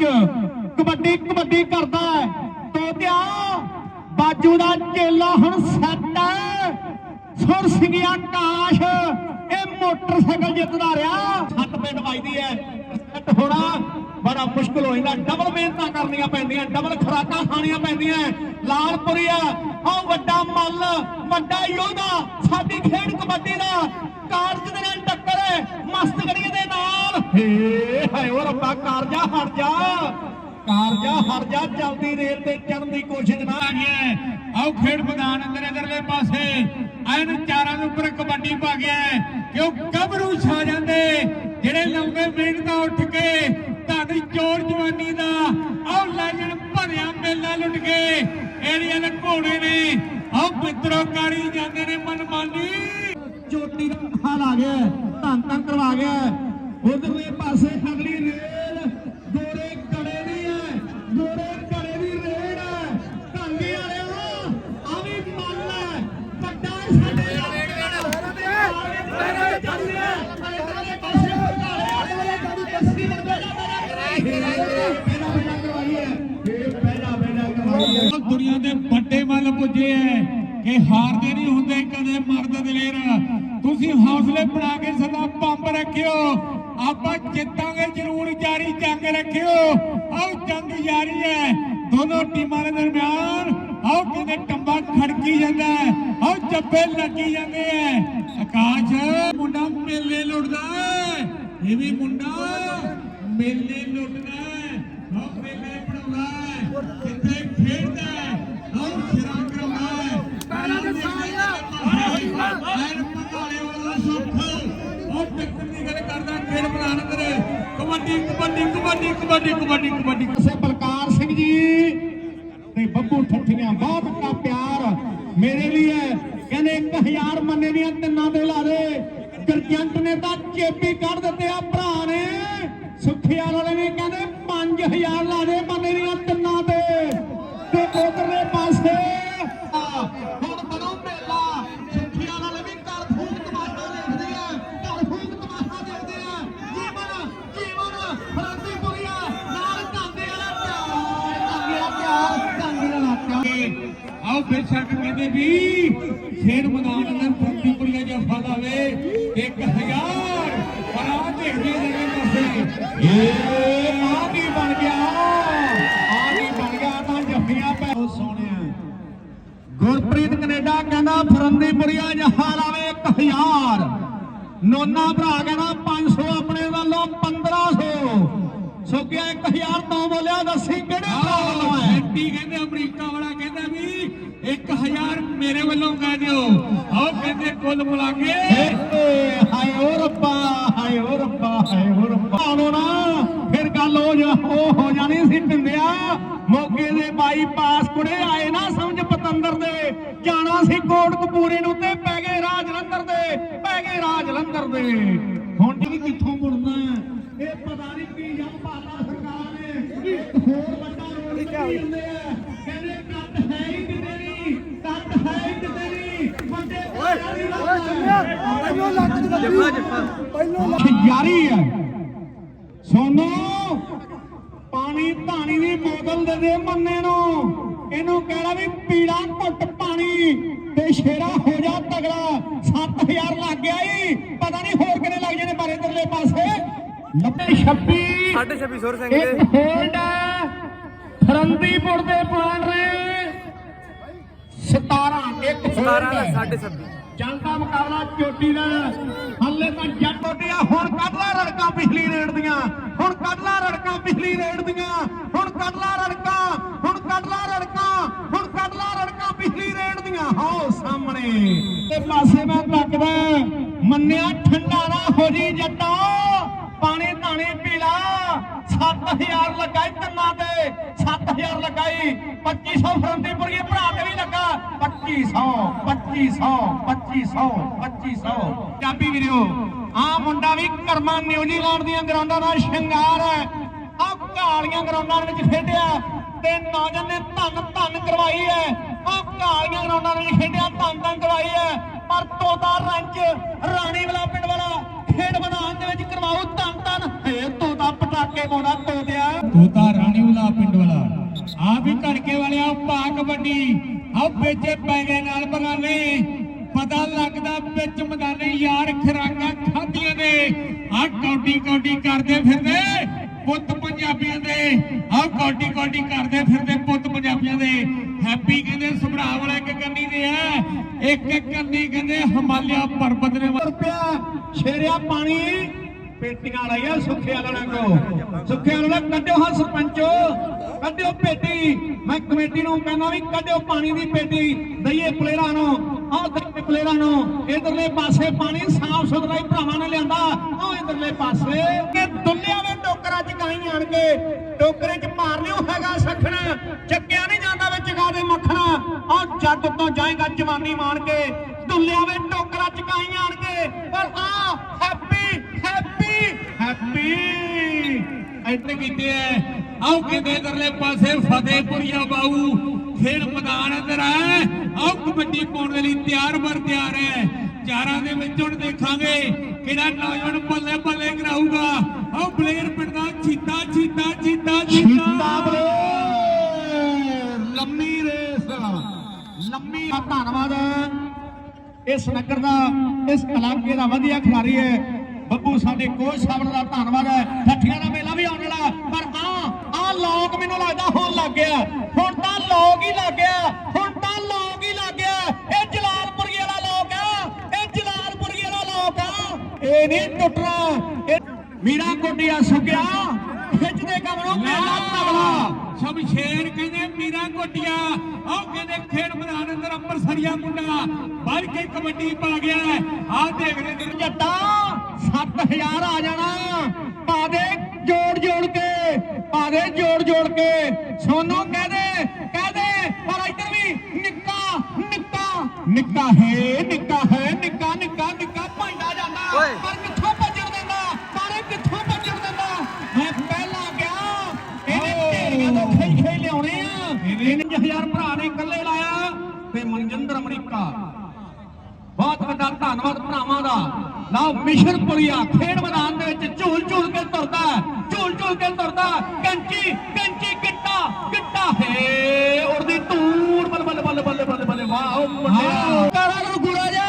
ਮਾਸਟਰ ਕਬੱਡੀ ਕਬੱਡੀ ਕਰਦਾ ਹੈ। ਤੋਤਿਆ ਬਾਜੂ ਦਾ ਚੇਲਾ ਹੁਣ ਸੱਟ ਹੈ। ਸੁਰ ਸਿੰਘਿਆ ਕਾਸ਼, ਇਹ ਮੋਟਰਸਾਈਕਲ ਜਿੱਤਦਾ ਰਿਹਾ। ਸੱਟ ਪਿੰਡ ਵੱਜਦੀ ਹੈ। ਸੱਟ ਹੋਣਾ, ਬੜਾ ਮੁਸ਼ਕਲ ਹੋ ਜਾਂਦਾ। ਡਬਲ ਮਿਹਨਤਾਂ ਕਰਨੀਆਂ ਪੈਂਦੀਆਂ ਡਬਲ ਖਰਾਕਾਂ ਖਾਣੀਆਂ ਪੈਂਦੀਆਂ। ਲਾਲਪੁਰੀਆ ਉਹ ਵੱਡਾ ਮੱਲ, ਵੱਡਾ ਯੋਧਾ, ਸਾਡੀ ਖੇਡ ਕਬੱਡੀ ਦਾ ਕਾਰਜ ਦੇ ਨਾਲ ਟੱਕਰ ਹੈ। ਮਸਤਗੜੀ ਦੇ ਨਾਲ। ਹੇ, ਹਾਏ ਓ ਰੱਬਾ, ਕਾਰਜਾ ਹਟ ਜਾ। ਕਾਰਜਾ ਹਟ ਜਾ, ਜਲਦੀ ਰੇਲ ਤੇ ਚੜਨ ਦੀ ਕੋਸ਼ਿਸ਼ ਨਾ ਆ ਗਿਆ ਹੈ। ਆਓ ਖੇਡ ਮੈਦਾਨ ਅੰਦਰ ਇਧਰਲੇ ਪਾਸੇ। ਐਨ ਚਾਰਾਂ ਦੇ ਉੱਪਰ ਕਬੱਡੀ ਪਾ ਗਿਆ ਹੈ ਕਿ ਛਾ ਜਾਂਦੇ? ਜਿਹੜੇ ਲਾਉਂਦੇ ਮਿਹਨਤਾਂ ਉੱਠ ਕੇ, ਤੁਹਾਡੀ ਚੋਰ ਜਵਾਨੀ ਦਾ ਆਓ ਲੈਜਣ ਭਰਿਆ ਮੇਲਾ ਲੁੱਟ ਕੇ। ਏਰੀਆ ਦੇ ਘੋੜੇ ਨੇ। ਆਓ ਮਿੱਤਰੋ ਕਾਰੀ ਜਾਂਦੇ ਨੇ ਮਨਮਾਨੀ। ਚੋਟੀ ਦਾ ਹਾਲ ਆ ਗਿਆ ਧੰਨ ਧੰਨ ਕਰਵਾ ਗਿਆ। ਉਧਰਲੇ ਪਾਸੇ ਅਗਲੀ ਰੇਲ ਗੋਰੇ ਕੜੇ ਦੀ ਹੈ ਗੋਰੇ ਕੜੇ ਦੀ ਰੇਲ ਹੈ। ਢਾਂਗੇ ਵਾਲਿਆ ਆ ਵੀ ਮੰਨ ਲੈ ਵੱਡਾ ਹੈ ਸਾਡੇ ਦੁਨੀਆ ਦੇ ਵੱਡੇ ਮੱਲ ਪੁੱਜੇ ਐ ਕਿ ਹਾਰਦੇ ਨਹੀਂ ਹੁੰਦੇ ਕਦੇ ਮਰਦ ਦਲੇਰ। ਤੁਸੀਂ ਹੌਸਲੇ ਬਣਾ ਕੇ ਸਦਾ ਪੰਪ ਰੱਖਿਓ ਆਪਾਂ ਜਿੱਤਾਂਗੇ ਜ਼ਰੂਰ ਜਾਰੀ ਜੰਗ ਰੱਖਿਓ ਆਓ ਜੰਗ ਜਾਰੀ ਹੈ ਦੋਨੋਂ ਟੀਮਾਂ ਦੇ ਦਰਮਿਆਨ ਆਓ ਕਿਤੇ ਟੰਬਾ ਖੜਕੀ ਜਾਂਦਾ ਹੈ ਆਓ ਜੱਫੇ ਲੱਗੀ ਜਾਂਦੇ ਐ ਆਕਾਸ਼ ਮੁੰਡਾ ਮੇਲੇ ਲੁੱਟਦਾ ਹੈ ਇਹ ਵੀ ਮੁੰਡਾ ਮੇਲੇ ਲੁੱਟਦਾ ਹੈ ਆਓ ਮੇਲੇ ਬਣਾਉਂਦਾ ਹੈ ਕਿੱਥੇ ਖੇਡਦਾ ਹੈ ਆਓ ਸਿਰਾਂ ਕਰਾਉਂਦਾ ਹੈ ਪੈਰਾਂ ਦੇ ਸਾਇਆ ਐਨ ਵਾਲਾ ਸੁੱਖ ਉਹ ਟੱਕਰ ਦੀ ਗੱਲ ਕਰਦਾ ਖੇਡ ਮੈਦਾਨ ਅੰਦਰ ਕਬੱਡੀ ਕਬੱਡੀ ਕਬੱਡੀ ਕਬੱਡੀ ਕਬੱਡੀ ਕਬੱਡੀ ਸੇ ਬਲਕਾਰ ਸਿੰਘ ਜੀ ਤੇ ਬੱਬੂ ਠੱਠੀਆਂ, ਬਹੁਤ ਦਾ ਪਿਆਰ ਮੇਰੇ ਲਈ ਹੈ। ਕਹਿੰਦੇ 1000 ਮੰਨੇ ਦੀਆਂ ਤਿੰਨਾਂ ਦੇ ਲਾ ਦੇ ਗਰਜੰਟ ਨੇ ਤਾਂ ਚੇਪੀ ਕੱਢ ਦਿੱਤੇ ਆ, ਭਰਾ ਨੇ। ਸੁਖਿਆ ਵਾਲੇ ਵੀ ਕਹਿੰਦੇ 5000 ਲਾ ਦੇ ਮੰਨੇ ਦੀਆਂ ਤਿੰਨਾਂ ਤੇ। ਤੇ ਉਧਰਲੇ ਪਿਆਰ ਆਓ ਬੇਸ਼ੱਕ ਕਹਿੰਦੇ ਵੀ ਖੇਡ ਮੈਦਾਨ ਅੰਦਰ ਫਰੰਦੀਪੁਰੀਆ ਜਫਾ ਲਾਵੇ 1000 ਇਹ ਆ ਕੀ ਬਣ ਗਿਆ। ਆ ਕੀ ਬਣ ਗਿਆ ਤਾਂ ਜੱਫੀਆਂ ਪੈ ਉਹ ਸੋਹਣਿਆ ਗੁਰਪ੍ਰੀਤ ਕੈਨੇਡਾ ਕਹਿੰਦਾ ਫਰੰਦੀਪੁਰੀਆ ਜਹਾ ਲਾਵੇ 1000 ਨੋਨਾ ਭਰਾ ਕਹਿੰਦਾ 500 ਆਪਣੇ ਵੱਲੋਂ 1500 ਸੋ ਕਿਹਾ 1000 ਤੋਂ ਬੋਲਿਆ ਦੱਸੀ ਕਿਹੜੇ ਵੱਲੋਂ ਹੈ ਐਂਟੀ ਕਹਿੰਦੇ ਅਮਰੀਕਾ ਵਾਲਾ ਕਹਿੰਦਾ ਵੀ 1000 ਮੇਰੇ ਵੱਲੋਂ ਕਹਿ ਦਿਓ। ਆਓ ਕਹਿੰਦੇ ਕੁੱਲ ਮਿਲਾ ਕੇ। ਹਾਏ ਓ ਰੱਬਾ ਹਾਏ ਓ ਰੱਬਾ ਹਾਏ ਓ ਰੱਬਾ। ਆਵੋ ਨਾ ਫਿਰ ਗੱਲ ਹੋ ਜਾ ਉਹ ਹੋ ਜਾਣੀ ਸੀ ਟਿੰਡਿਆ। ਮੋਗੇ ਦੇ ਬਾਈਪਾਸ ਕੁੜੇ ਆਏ ਨਾ ਸਮਝ ਪਤੰਦਰ ਦੇ। ਜਾਣਾ ਸੀ ਕੋਟ ਕਪੂਰੇ ਨੂੰ ਤੇ ਪੈ ਗਏ ਰਾਜ ਜਲੰਧਰ ਦੇ ਪੈ ਗਏ ਰਾਜ ਜਲੰਧਰ ਦੇ। ਹੁਣ ਜੀ ਕਿੱਥੋਂ ਮੁੜਨਾ ਹੈ? ਇਹ ਪਤਾ ਨਹੀਂ ਕੀ ਜਾਂ ਪਾਤਾ ਸਰਕਾਰ ਨੇ ਇੱਕ ਹੋਰ ਵੱਡਾ ਰੋਡ ਕੱਢੀ ਜਾਂਦੇ ਆ ਕਹਿੰਦੇ ਕੱਟ ਹੈ ਹੀ ਕਿਤੇ ਨਹੀਂ ਕੱਟ ਹੈ ਹੀ ਕਿਤੇ ਨਹੀਂ ਵੱਡੇ ਪਹਿਲੋਂ ਲੱਗ ਜੱਫਾ ਜੱਫਾ। ਪਹਿਲੋਂ ਯਾਰੀ ਹੈ। ਸੋਨੋ ਪਾਣੀ ਧਾਣੀ ਦੀ ਬੋਤਲ ਦੇ ਦੇ ਮੰਨੇ ਨੂੰ। ਇਹਨੂੰ ਕਹਿਣਾ ਵੀ ਪੀੜਾ ਘੁੱਟ ਪਾਣੀ ਤੇ ਸ਼ੇਰਾ ਹੋ ਜਾ ਤਗੜਾ। 7000 ਲੱਗ ਗਿਆ ਈ। ਪਤਾ ਨਹੀਂ ਹੋਰ ਕਿੰਨੇ ਲੱਗ ਜਾਣੇ ਪਰ ਇਧਰਲੇ ਪਾਸੇ। 90 26 ਸਾਢੇ 2600 ਸਿੰਘ ਦੇ। ਹੋਲਡ ਹੈ। ਫਰੰਦੀਪੁਰ ਦੇ ਪਾਣ ਰਹੇ 17 ਇੱਕ 17 ਹੋਲਡ ਦਾ ਹੈ। ਸਾਢੇ 26 ਚੱਲਦਾ ਮੁਕਾਬਲਾ ਚੋਟੀ ਦਾ। ਹੱਲੇ ਤਾਂ ਜੱਟ ਟੋਟੀਆਂ ਹੁਣ ਕੱਢ ਲੈ ਰੜਕਾਂ ਪਿਛਲੀ ਰੇਡ ਦੀਆਂ। ਹੁਣ ਕੱਢ ਲੈ ਰੜਕਾਂ ਪਿਛਲੀ ਰੇਡ ਦੀਆਂ। ਹੁਣ ਕੱਢ ਲੈ ਰੜਕਾਂ ਹੁਣ ਕੱਢ ਲੈ ਰੜਕਾਂ ਹੁਣ ਕੱਢ ਲੈ ਰੜਕਾਂ ਪਿਛਲੀ ਰੇਡ ਦੀਆਂ। ਹੋ ਸਾਹਮਣੇ। ਤੇ ਪਾਸੇ ਮੈਂ ਤੱਕਦਾ ਮੰਨਿਆ ਠੰਡਾ ਨਾ ਹੋ ਜੀ ਜੱਟਾ। ਪਾਣੀ ਧਾਣੀ ਪੀ ਲਾ। 7000 ਲਗਾਈ ਤਿੰਨਾਂ ਤੇ 7000 ਲਗਾਈ। 2500 ਫਰੰਦੀਪੁਰੀਏ ਭਰਾ ਤੇ ਵੀ ਲੱਗਾ। 2500 2500 2500 2500 ਚਾਬੀ ਵੀਰੋ ਆ ਮੁੰਡਾ ਵੀ ਕਰਮਾ ਨਿਊਜ਼ੀਲੈਂਡ ਦੀਆਂ ਗਰਾਊਂਡਾਂ ਦਾ ਸ਼ਿੰਗਾਰ ਹੈ। ਆ ਕਾਲੀਆਂ ਗਰਾਊਂਡਾਂ ਦੇ ਵਿੱਚ ਖੇਡਿਆ ਤੇ ਨੌਜਵਾਨ ਨੇ ਧੰਨ ਧੰਨ ਕਰਵਾਈ ਹੈ। ਆ ਕਾਲੀਆਂ ਗਰਾਊਂਡਾਂ ਦੇ ਵਿੱਚ ਖੇਡਿਆ, ਧੰਨ ਧੰਨ ਕਰਵਾਈ ਹੈ। ਪਰ ਤੋਤਾ ਰੰਚ ਰਾਣੀ ਵਾਲਾ ਪਿੰਡ ਵਾਲਾ ਖੇਡ ਮੈਦਾਨ ਦੇ ਵਿੱਚ ਕਰਵਾਉ ਧੰਨ ਧੰਨ। ਫੇਰ ਤੋਤਾ ਪਟਾਕੇ ਪਾਉਂਦਾ ਤੋਤਿਆ ਤੋਤਾ ਰਾਣੀ ਪਿੰਡ ਵਾਲਾ। ਆ ਵੀ ਘੜਕੇ ਵਾਲਿਆ ਭਾ ਕਬੱਡੀ ਆ ਵੇਚੇ ਪੈ ਨਾਲ ਬਗਾਨੇ। ਪਤਾ ਲੱਗਦਾ ਵਿੱਚ ਮਦਾਨੇ ਯਾਰ ਖਰਾਕਾਂ ਖਾਧੀਆਂ ਨੇ। ਆ ਕੌਡੀ ਕੌਡੀ ਕਰਦੇ ਫਿਰਦੇ ਪੁੱਤ ਪੰਜਾਬੀਆਂ ਦੇ। ਆ ਕੌਡੀ ਕੌਡੀ ਕਰਦੇ ਫਿਰਦੇ ਪੁੱਤ ਪੰਜਾਬੀਆਂ ਦੇ। ਹੈਪੀ ਕਹਿੰਦੇ ਸੁਭਰਾ ਵਾਲਾ ਇੱਕ ਇੱਕ ਕਰਨੀ ਕਹਿੰਦੇ ਹਿਮਾਲਿਆ ਪਰਬਤ ਨੇ ਰੁਪਿਆ ਛੇਰਿਆ ਪਾਣੀ। ਪੇਟੀਆਂ ਲਾਈਆਂ ਸੁੱਖੇ ਵਾਲਾ ਕੋ ਸੁੱਖੇ ਵਾਲਾ ਕੱਢਿਓ ਹਾਂ ਸਰਪੰਚੋ, ਕੱਢਿਓ ਪੇਟੀ। ਮੈਂ ਕਮੇਟੀ ਨੂੰ ਕਹਿੰਦਾ ਵੀ ਕੱਢਿਓ ਪਾਣੀ ਦੀ ਪੇਟੀ, ਦਈਏ ਪਲੇਰਾਂ ਨੂੰ। ਆਹ ਦਈਏ ਪਲੇਰਾਂ ਨੂੰ। ਇਧਰਲੇ ਪਾਸੇ ਪਾਣੀ ਸਾਫ਼ ਸੁਥਰਾ ਹੀ ਭਰਾਵਾਂ ਨੇ ਲਿਆਂਦਾ। ਆਹ ਇਧਰਲੇ ਪਾਸੇ। ਕਿ ਦੁੱਲਿਆਂ ਦੇ ਟੋਕਰਾ ਚ ਗਾਈ ਆਣ ਕੇ ਟੋਕਰੇ ਚ ਮਾਰਨਿਓ ਹੈਗਾ ਸਖਣਾ। ਚੱਕਿਆ ਨਹੀਂ ਜਾਂਦਾ ਵਿੱਚ ਗਾ ਦੇ ਮੱਖਣਾ। ਆਹ ਜੱਟ ਤੋਂ ਜਾਏਗਾ ਜਵਾਨੀ ਮਾਣ ਕੇ। ਦੁੱਲਿਆਂ ਦੇ ਟੋਕਰਾ ਚ ਗਾਈ ਆਣ ਕੇ ਪਰ ਆ ਹੈਪੀ ਹੈਪੀ ਐਂਟਰ ਕੀਤੇ ਐ। ਆਓ ਕਹਿੰਦੇ ਇਧਰਲੇ ਪਾਸੇ ਫਤਿਹਪੁਰੀਆ ਬਾਊ। ਖੇਡ ਮੈਦਾਨ ਅੰਦਰ ਹੈ ਆਓ ਕਬੱਡੀ ਪਾਉਣ ਦੇ ਲਈ ਤਿਆਰ ਬਰ ਤਿਆਰ ਹੈ ਚਾਰਾਂ ਦੇ ਵਿੱਚ ਹੁਣ ਦੇਖਾਂਗੇ ਕਿਹੜਾ ਨੌਜਵਾਨ ਬੱਲੇ ਬੱਲੇ ਕਰਾਊਗਾ। ਆਓ ਬਲੇਰ ਪਿੰਡ ਦਾ ਚੀਤਾ ਚੀਤਾ ਚੀਤਾ ਚੀਤਾ। ਬਲੇ ਲੰਮੀ ਰੇਸ। ਲੰਮੀ ਧੰਨਵਾਦ ਇਸ ਨਗਰ ਦਾ, ਇਸ ਇਲਾਕੇ ਦਾ ਵਧੀਆ ਖਿਡਾਰੀ ਹੈ ਬੱਬੂ, ਸਾਡੇ ਕੋਚ ਸਾਹਿਬ ਦਾ ਧੰਨਵਾਦ ਹੈ। ਠੱਠੀਆਂ ਦਾ ਮੇਲਾ ਵੀ ਆਉਣ ਵਾਲਾ ਪਰ ਆ ਆ ਲੋਕ ਮੈਨੂੰ ਲੱਗਦਾ ਹੋਣ ਲੱਗ ਗਿਆ। ਹੁਣ ਤਾਂ ਲੋਕ ਹੀ ਲੱਗ ਗਿਆ। ਹੁਣ ਤਾਂ ਲੋਕ ਹੀ ਲੱਗ ਗਿਆ। ਇਹ ਜਲਾਲਪੁਰੀ ਵਾਲਾ ਲੋਕ ਆ। ਇਹ ਜਲਾਲਪੁਰੀ ਵਾਲਾ ਲੋਕ ਆ। ਇਹ ਨਹੀਂ ਟੁੱਟਣਾ। ਇਹ ਮੀਰਾ ਕੋਟੀਆ ਸੁੱਕਿਆ। ਖਿੱਚਦੇ ਕਮਰੋਂ ਮੇਲਾ ਤਗੜਾ ਸ਼ਮਸ਼ੇਰ ਕਹਿੰਦੇ ਮੀਰਾ ਕੋਟੀਆ। ਆਓ ਕਹਿੰਦੇ ਖੇਡ ਮੈਦਾਨ ਅੰਦਰ ਅੰਮ੍ਰਿਤਸਰੀਆ ਮੁੰਡਾ। ਵੱਜ ਕੇ ਕਬੱਡੀ ਪਾ ਗਿਆ। ਆਹ ਦੇਖਦੇ ਨੇ। ਜੱਟਾ 7000 ਆ ਜਾਣਾ। ਪਾ ਦੇ ਜੋੜ ਜੋੜ ਕੇ ਪਾ ਦੇ ਜੋੜ ਜੋੜ ਕੇ। ਸੋਨੂੰ ਕਹਿ ਦੇ ਕਹਿ ਦੇ ਪਰ ਇੱਧਰ ਵੀ ਨਿੱਕਾ ਨਿੱਕਾ। ਨਿੱਕਾ ਹੈ ਨਿੱਕਾ ਹੈ ਨਿੱਕਾ ਨਿੱਕਾ ਨਿੱਕਾ। ਭਾਂਡਾ ਜਾਂਦਾ। ਓਏ। ਪਰ ਕਿੱਥੋਂ ਭੱਜਣ ਦਿੰਦਾ ਪਰ ਇਹ ਕਿੱਥੋਂ ਭੱਜਣ ਦਿੰਦਾ ਮੈਂ ਪਹਿਲਾਂ ਗਿਆ ਇਹਨੇ ਢੇਰੀਆਂ ਤੋਂ ਖਈ ਖਈ ਲਿਆਉਣੇ ਆ ਇਹਨੇ ਹਜ਼ਾਰ ਭਰਾ ਨੇ ਇਕੱਲੇ ਲਾਇਆ ਤੇ ਮਨਜਿੰਦਰ ਅਮਰੀਕਾ ਵੱਡਾ ਧੰਨਵਾਦ ਭਰਾਵਾਂ ਦਾ। ਲਓ ਮਿਸ਼ਰਪੁਰੀਆ ਖੇਡ ਮੈਦਾਨ ਦੇ ਵਿੱਚ ਝੂਲ ਝੂਲ ਕੇ ਤੁਰਦਾ ਝੂਲ ਝੂਲ ਕੇ ਤੁਰਦਾ ਕੰਚੀ ਕੰਚੀ ਗਿੱਟਾ ਗਿੱਟਾ। ਹੈ ਉੜਦੀ ਧੂੜ। ਬੱਲ ਬੱਲ ਬੱਲ ਬੱਲ ਬੱਲ ਬੱਲ। ਵਾਹ ਉਹ ਮੁੰਡਿਆ ਕਾਰਾ ਨੂੰ ਗੁੜਾ ਜਾ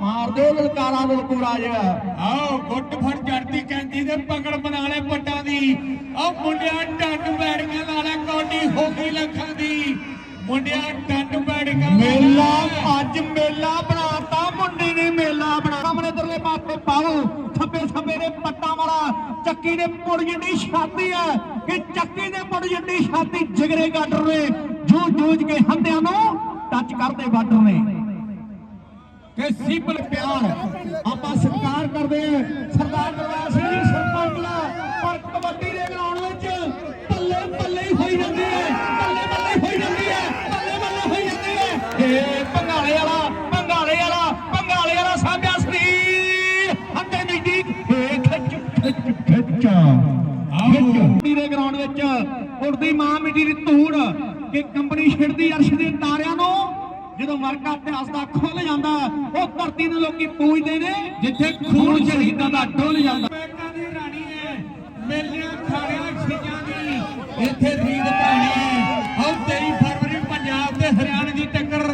ਮਾਰ ਦਿਓ ਲਲਕਾਰਾ ਬਿਲਕੁਲ ਰਾਜ ਆਓ ਗੁੱਟ ਫੜ ਚੜਦੀ ਕਹਿੰਦੀ ਤੇ ਪਕੜ ਬਣਾ ਲੈ ਪੱਟਾਂ ਦੀ। ਆ ਮੁੰਡਿਆਂ ਟੰਡ ਬੈੜੀਆਂ ਲਾ ਲੈ ਕੌਡੀ ਹੋ ਗਈ ਲੱਖਾਂ ਦੀ। ਮੁੰਡਿਆਂ ਟੰਡ ਬੈੜੀਆਂ ਮੇਲਾ ਬਣਾਤਾ ਮੁੰਡੇ ਨੇ ਮੇਲਾ ਬਣਾ ਸਾਹਮਣੇ ਦਰਲੇ ਪਾਸੇ ਪਾਉ ਥੱਬੇ ਥੱਬੇ ਦੇ ਪੱਟਾਂ ਵਾਲਾ ਚੱਕੀ ਦੇ ਪੁੜ ਜਿੱਡੀ ਛਾਤੀ ਹੈ ਕਿ ਚੱਕੀ ਦੇ ਪੁੜ ਜਿੱਡੀ ਛਾਤੀ ਜਿਗਰੇ ਗਾਡਰ ਨੇ, ਜੂਝ ਜੂਝ ਕੇ ਹੰਦਿਆਂ ਨੂੰ ਟੱਚ ਕਰਦੇ ਬਾਰਡਰ ਨੇ। ਕਿ ਸਿੰਪਲ ਪਿਆਰ ਆਪਾਂ ਸਤਿਕਾਰ ਕਰਦੇ ਹਾਂ। ਸਰਦਾਰ ਨਵਾਬ ਸਿੰਘ ਸਰਪੰਚ ਦਾ ਪਰ ਕਬੱਡੀ ਦੇ ਗਰਾਊਂਡ ਵਿੱਚ ਕੰਪਨੀ ਦੇ ਗਰਾਊਂਡ ਵਿੱਚ ਉੜਦੀ ਮਾਂ ਮਿੱਟੀ ਦੀ ਧੂੜ ਕਿ ਕੰਪਨੀ ਛਿੜਦੀ ਅਰਸ਼ ਦੇ ਤਾਰਿਆਂ ਨੂੰ। ਜਦੋਂ ਵਰਕਾ ਇਤਿਹਾਸ ਦਾ ਖੁੱਲ ਜਾਂਦਾ, ਉਹ ਧਰਤੀ ਨੂੰ ਲੋਕੀ ਪੂਜਦੇ ਨੇ, ਜਿੱਥੇ ਖੂਨ ਸ਼ਹੀਦਾਂ ਦਾ ਡੁੱਲ ਜਾਂਦਾ। ਬੈਕਾਂ ਦੀ ਰਾਣੀ ਹੈ ਮੇਲਿਆਂ ਖਾੜਿਆਂ ਛੀਆਂ ਦੀ ਇੱਥੇ ਰੀਤ ਪਾਣੀ। ਹੈ ਆਹ 23 ਫਰਵਰੀ ਪੰਜਾਬ ਤੇ ਹਰਿਆਣਾ ਦੀ ਟੱਕਰ।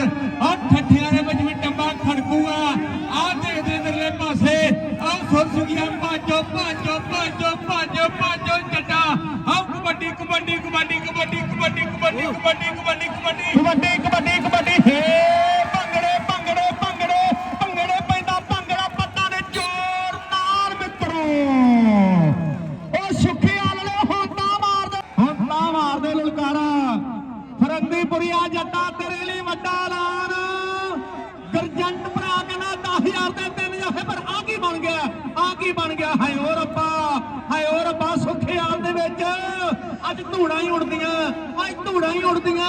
ਆਹ ਠੱਠਿਆਂ ਦੇ ਵਿੱਚ ਵੀ ਟੰਬਾ ਖੜਕੂਗਾ। ਆਹ ਦੇ ਦੇ ਪਾਸੇ, ਆਹ ਸੁਰਸੁਗੀਆਂ, ਭਾਜੋ ਭਾਜੋ ਭਾਜੋ ਭਾਜੋ ਭਾਜੋ ਜੱਟਾ ਆਹ ਕਬੱਡੀ ਕਬੱਡੀ ਕਬੱਡੀ ਕਬੱਡੀ ਕਬੱਡੀ ਕਬੱਡੀ ਕਬੱਡੀ ਕਬੱਡੀ ਕਬੱਡੀ ਕਬੱਡੀ ਹੀ ਉੜਦੀਆਂ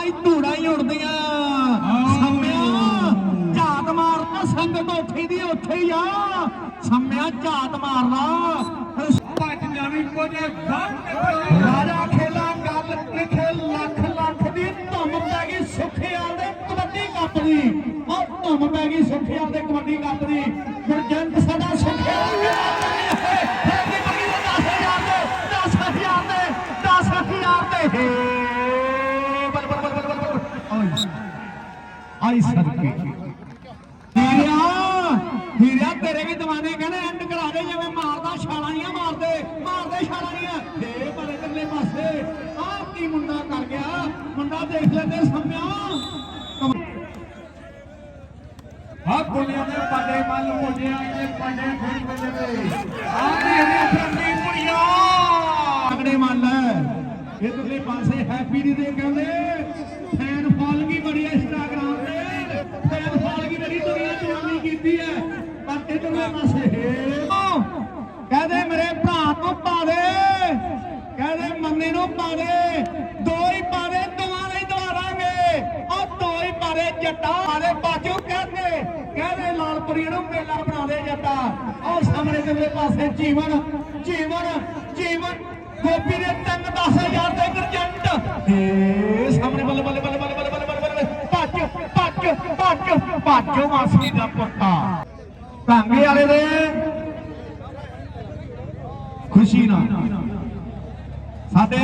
ਅੱਜ ਧੂੜਾਂ ਹੀ ਉੜਦੀਆਂ। ਸੰਮਿਆ ਝਾਤ ਮਾਰਦਾ ਸੰਗਤ ਉੱਥੇ ਦੀ ਉੱਥੇ ਹੀ ਆ। ਸੰਮਿਆ ਝਾਤ ਮਾਰਦਾ ਭੱਜ ਜਾਵੀਂ ਕੁਝ ਰਾਜਾ ਖੇਲਾ ਗੱਲ ਲਿਖੇ ਲੱਖ ਲੱਖ ਦੀ ਧੁੰਮ ਪੈ ਗਈ ਸੁਖਿਆਲ ਦੇ ਕਬੱਡੀ ਕੱਪ ਦੀ। ਉਹ ਧੁੰਮ ਪੈ ਗਈ ਸੁਖਿਆਲ ਦੇ ਕਬੱਡੀ ਕੱਪ ਦੀ। ਗੁਰਜੰਟ ਸਾਡਾ ਸੁਖਿਆਲ ਫੇਰ ਦੀ ਬਗੀ ਦੇ 10000 ਦੇ 10000 ਦੇ 10000 ਦੇ ਹੇ ਬਲ ਬਲ ਬਲ ਬਲ ਬਲ ਬਲ ਆਈ ਸਦਕੇ। ਹੀਰਿਆ ਹੀਰਿਆ ਤੇਰੇ ਵੀ ਦਵਾਨੇ ਕਹਿੰਦੇ ਐਂਡ ਕਰਾ ਦੇ ਜਿਵੇਂ ਮਾਰਦਾ ਛਾਲਾਂੀਆਂ ਮਾਰਦੇ ਮਾਰਦੇ ਛਾਲਾਂੀਆਂ ਏ ਬੜੇ ਕੱਲੇ ਪਾਸੇ ਆਹ ਕੀ ਮੁੰਡਾ ਕਰ ਗਿਆ? ਮੁੰਡਾ ਦੇਖ ਲੈਂਦੇ ਸੰਮਿਆ ਆ ਕੁੜੀਆਂ ਦੇ ਪਾਡੇ ਮੱਲ ਮੁੰਡਿਆਂ ਦੇ ਪਾਡੇ ਖੇਡ ਬੰਦੇ ਦੇ ਆ ਹਰੇ ਫਰੰਦੀ ਕੁੜੀਆਂ ਅਗੜੇ ਮੰਨ ਲੈ ਇਧਰਲੇ ਪਾਸੇ ਹੈਪੀ ਦੀ ਦੇ ਕਹਿੰਦੇ ਕੀਤੀ ਐ ਪਰ ਭਰਾ ਨੂੰ ਪਾ ਦੇ। ਕਹਦੇ ਮੰਨੇ ਨੂੰ ਪਾ ਦੇ। ਦੋ ਹੀ ਪਾ ਦੇ, ਦਵਾਂ ਨਹੀਂ ਦਵਾਰਾਂਗੇ ਉਹ ਦੋ ਹੀ ਪਾ ਜੱਟਾ ਆਲੇ ਬਾਜੂ ਕਹਿੰਦੇ। ਕਹਿੰਦੇ ਲਾਲਪੁਰੀਆਂ ਨੂੰ ਮੇਲਾ ਬਣਾ ਦੇ ਜੱਟਾ। ਉਹ ਸਾਹਮਣੇ ਦੇ ਪਾਸੇ ਜੀਵਨ ਜੀਵਨ ਜੀਵਨ। ਗੋਪੀ ਦੇ ਤਿੰਨ 10000 ਦੇ ਗਰਜੰਟ ਏ ਸਾਹਮਣੇ ਬੱਲੇ ਬੱਲੇ ਬੱਲੇ ਬੱਲੇ ਬੱਲੇ ਭੱਜ ਭੱਜ ਮਾਸੀ ਦਾ ਪੁੱਤਾ। ਟਾਂਗੇ ਵਾਲੇ ਦੇ ਖੁਸ਼ੀ ਨਾਲ। ਸਾਡੇ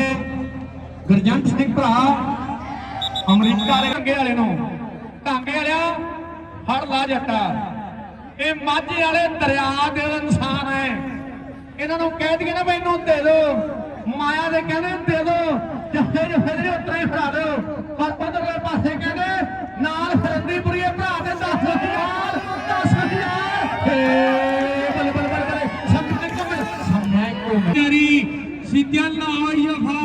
ਗਰਜੰਟ ਸਿੰਘ ਭਰਾ, ਅਮਰੀਕਾ ਵਾਲੇ ਟਾਂਗੇ ਵਾਲੇ ਨੂੰ। ਟਾਂਗੇ ਵਾਲਿਆ, ਫੜ ਲਾ ਜੱਟਾ। ਇਹ ਮਾਝੇ ਵਾਲੇ ਦਰਿਆ ਦੇ ਇਨਸਾਨ ਹੈ ਇਹਨਾਂ ਨੂੰ ਕਹਿ ਦਈਏ ਨਾ ਮੈਨੂੰ ਦੇ ਦਿਓ ਮਾਇਆ ਦੇ ਕਹਿੰਦੇ ਦੇ ਦਿਓ ਜੱਫੇ ਜੱਫੇ ਦੇ ਉੱਤਰੇ ਹੀ ਫੜਾ ਦਿਓ। ਪਰ ਉਧਰਲੇ ਪਾਸੇ ਕਹਿੰਦੇ ਨਾਲ ਫਰੰਦੀਪੁਰੀਏ ਭਰਾ ਦੇ 10000 10000 ਏ ਬਲੇ ਬਲੇ ਬਲੇ ਬਲੇ ਸਮਝ ਕਮਲ ਸਮਝ ਕੋ ਤੇਰੀ ਸਿੱਧਿਆ ਲਾਈ ਜਫਾ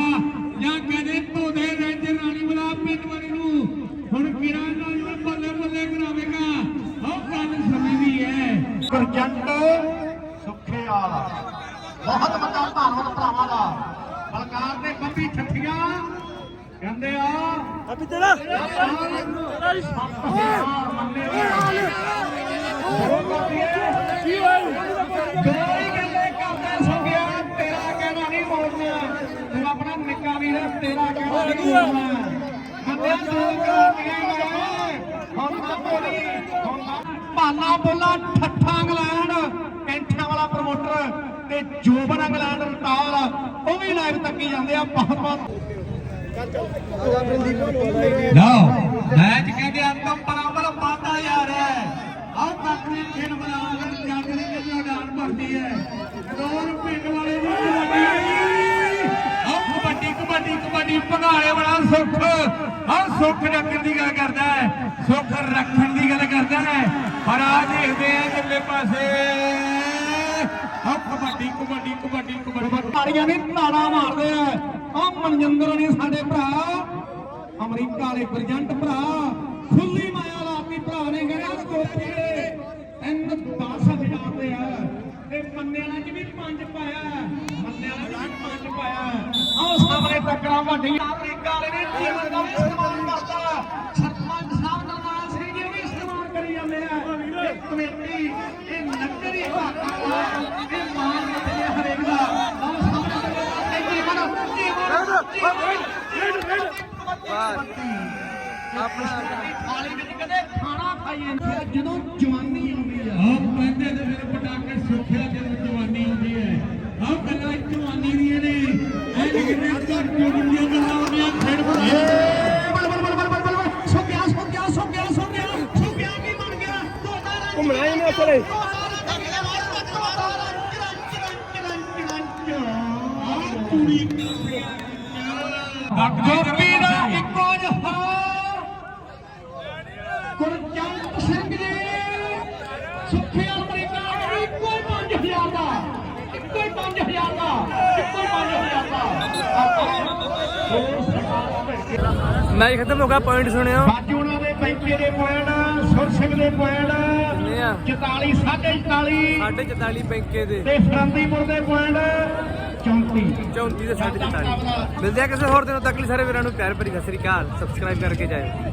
ਜਾਂ ਕਦੇ ਧੋਦੇ ਰੰਜ ਰਾਣੀ ਬਲਾ ਪਿੰਡ ਵਾਲੀ ਨੂੰ। ਹੁਣ ਕਿਹੜਾ ਨੌਜਵਾਨ ਬੱਲੇ ਬੱਲੇ ਕਰਾਵੇਗਾ? ਉਹ ਗੱਲ ਸਮੇਂ ਦੀ ਹੈ। ਗੁਰਜੰਟ ਸੁੱਖੇ ਆਲਾ ਬਹੁਤ ਵੱਡਾ ਧੰਨਵਾਦ ਭਰਾਵਾਂ ਦਾ। ਬਲਕਾਰ ਦੇ ਬੰਬੀ ਠੱਠੀਆਂ ਕਹਿੰਦੇ ਆ। ਅਭੀ ਤੇਰਾ। ਕੀ ਹੋਈ ਕਹਿੰਦੇ ਕਰਦੇ ਸੰਗਿਆ ਤੇਰਾ ਕਹਿਣਾ ਨਹੀਂ ਮੋੜਨਾ ਤੂੰ ਆਪਣਾ ਨਿੱਕਾ ਵੀਰ ਹੈ, ਤੇਰਾ ਕਹਿਣਾ ਨਹੀਂ ਮੋੜਨਾ ਬੰਦਿਆਂ ਦੋ ਕਰਾਂਗੇ ਹੁਣ ਨਾ ਬੋਲੀ ਹੁਣ ਨਾ ਭਾਲਾ ਬੋਲਾ ਠੱਠਾ ਇੰਗਲੈਂਡ ਕੈਂਠਿਆਂ ਵਾਲਾ ਪ੍ਰਮੋਟਰ ਤੇ ਜੋਬਨ ਇੰਗਲੈਂਡ ਰਟਾਲ ਉਹ ਵੀ ਲਾਈਵ ਤੱਕੀ ਜਾਂਦੇ ਆ ਬਹੁਤ ਬਹੁਤ ਲਓ ਮੈਚ ਕਹਿੰਦੇ ਅੰਤਮ ਬਰਾਬਰ ਪਾਤਾ ਜਾ ਰਿਹਾ ਹੈ। ਆਹ ਕੱਖ ਖੇਡ ਬਣਾਉਣ ਜੱਗ ਦੇ ਕੇ ਉਡਾਨ ਭਰਦੀ ਹੈ। ਰੋਣ ਪਿੰਡ ਵਾਲੇ ਦੀ ਕਬੱਡੀ ਆਹ ਕਬੱਡੀ ਕਬੱਡੀ ਕਬੱਡੀ ਭਗਾਲੇ ਵਾਲਾ ਸੁੱਖ। ਆਹ ਸੁੱਖ ਰੱਖਣ ਦੀ ਗੱਲ ਕਰਦਾ ਹੈ, ਸੁੱਖ ਰੱਖਣ ਦੀ ਗੱਲ ਕਰਦਾ ਹੈ। ਪਰ ਆ ਦੇਖਦੇ ਆ ਜਿੱਲੇ ਪਾਸੇ। ਆਹ ਕਬੱਡੀ ਕਬੱਡੀ ਕਬੱਡੀ ਕਬੱਡੀ। ਤਾੜੀਆਂ ਨੇ ਤਾੜਾ ਮਾਰਦੇ ਆ। ਆ ਮਨਜਿੰਦਰ ਨੇ ਸਾਡੇ ਭਰਾ, ਅਮਰੀਕਾ ਵਾਲੇ ਪ੍ਰਜੈਂਟ ਭਰਾ ਖੁੱਲੀ ਮਾਇਆ ਲਾਤੀ ਭਰਾ ਨੇ ਕਹਿੰਦਾ ਕੋਪੀਏ ਤਿੰਨ 10 ਹਜ਼ਾਰ ਆ, ਤੇ ਮੰਨੇ ਚ ਵੀ ਪੰਜ ਪਾਇਆ ਮੰਨੇ ਚ ਵੀ ਪੰਜ ਪਾਇਆ। ਆਹ ਸਾਹਮਣੇ ਟੱਕਰਾਂ ਵੱਡੀ ਅਮਰੀਕਾ ਵਾਲੇ ਨੇ ਜੀਵਨ ਦਾ ਵੀ ਸਨਮਾਨ ਕਰਤਾ। ਸਰਪੰਚ ਸਾਹਿਬ ਨਰਮਾਨ ਸਿੰਘ ਜੀ ਵੀ ਸਨਮਾਨ ਕਰੀ ਜਾਂਦੇ ਆ। ਇਹ ਕਮੇਟੀ, ਇਹ ਨਗਰੀ ਭਾਗਾ ਇਹ ਮਾਨ ਮਿੱਥੇ ਹਰੇਕ ਦਾ ਆਹ ਸਾਹਮਣੇ ਇਹ ਜੀਵਨ ਜੀਵਨ ਆਪਣਾ ਥਾਲੀ ਵਿੱਚ ਕਦੇ ਖਾਣਾ ਖਾਈ ਜਦੋਂ ਜਵਾਨੀ ਆਉਂਦੀ ਆ ਆਹ ਪੈਂਦੇ ਤੇ ਫਿਰ ਪਟਾਕੇ ਸੁੱਖਿਆ ਜਦੋਂ ਜਵਾਨੀ ਹੁੰਦੀ ਹੈ ਆਹ ਗੱਲਾਂ ਜਵਾਨੀ ਦੀਆਂ ਨੇ ਇਹ ਕਿਤੇ ਘਰ ਚੋਰੀਆਂ ਗੱਲਾਂ ਹੁੰਦੀਆਂ ਖੇਡ ਬਣਾ ਬਲ ਬਲ ਬਲ ਬਲ ਬਲ ਬਲ ਸੋ ਗਿਆ ਸੋ ਗਿਆ ਸੋ ਗਿਆ ਸੋ ਗਿਆ ਸੋ ਗਿਆ ਕੀ ਬਣ ਗਿਆ ਦੋਦਾ ਰੰਗ ਘੁੰਮਣਾ ਹੀ ਨਹੀਂ ਅਸਲੇ ਕੁੜੀ ਗੋਪੀ ਦਾ ਇੱਕੋ ਜਹਾ ਗੁਰਜੰਟ ਸਿੰਘ ਜੀ ਸੁਖਿਆ ਅਮਰੀਕਾ ਦਾ ਇੱਕੋ ਹੀ 5000 ਦਾ ਇੱਕੋ ਹੀ 5000 ਦਾ ਇੱਕੋ ਹੀ 5000 ਦਾ ਮੈਚ ਖਤਮ ਹੋ ਗਿਆ ਪੁਆਇੰਟ ਸੁਣਿਓ। ਬਾਕੀ ਉਹਨਾਂ ਦੇ 35 ਦੇ ਪੁਆਇੰਟ ਸੁਰ ਸਿੰਘ ਦੇ ਪੁਆਇੰਟ ਕਿੰਨੇ ਆ। 44 44 ਸਾਢੇ 44 ਬੈਂਕੇ ਦੇ। ਤੇ ਫਰੰਦੀਪੁਰ ਦੇ ਪੁਆਇੰਟ 34 34 ਤੇ ਸਾਢੇ 44 ਮਿਲਦੇ ਆ ਕਿਸੇ ਹੋਰ ਦਿਨ ਤੱਕ ਲਈ ਸਾਰੇ ਵੀਰਾਂ ਨੂੰ ਪਿਆਰ ਭਰੀ ਸਤਿ ਸ੍ਰੀ ਅਕਾਲ। ਸਬਸਕ੍ਰਾਈਬ ਕਰਕੇ ਜਾਇਓ।